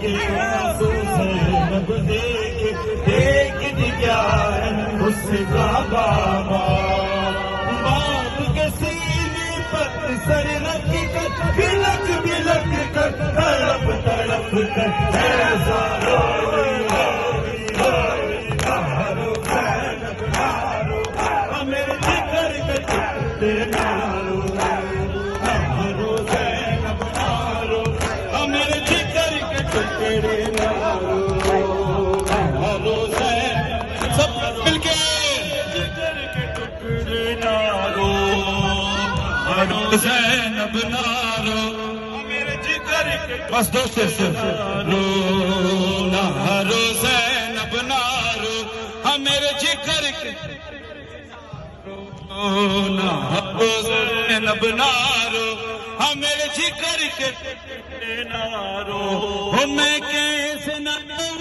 کے آنسو دیکھ دیکھ اس کا بابا باپ کے سینے پر سر رکھ کر بلک بلک کر، تڑپ تڑپ کر۔ ایسا میرے مارو زینب نارو میرے جگر کے بس دوست سے رو نارو زینب نارو ہم میرے جگر کے نارو زینب نارو ہم میرے جگر کے نارو ہو میں کیسے نہ رو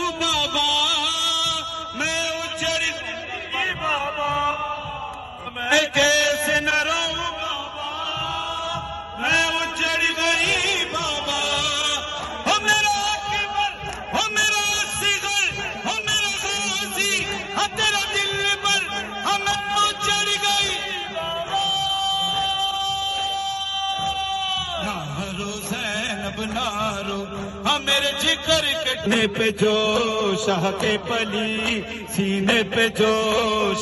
غازی ہو تیرا دل پر ہم اچڑ گئی۔ نارو زینب نارو ہم ہاں میرے جگر کٹنے پہ جو شاہ کے پلی، سینے پہ جو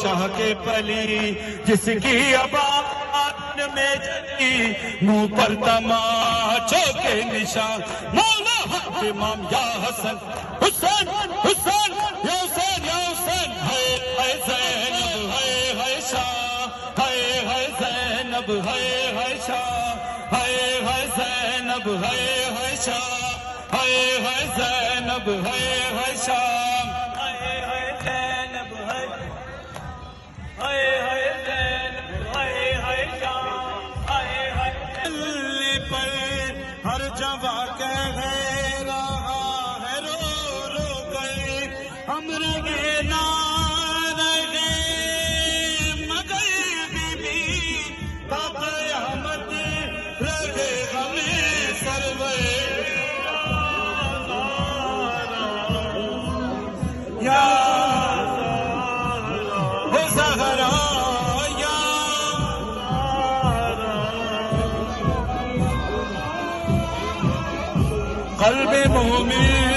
شاہ کے پلی، جس کی آباد میں جلی منہ پر تماچوں کے نشان۔ مولا حق امام یا حسن حسین حسین زینب ہے ہے شاہ ہے ہے زینب ہے ہے شاہ ہے ہے زینب ہے ہے قلب مومن سے ہم چھپ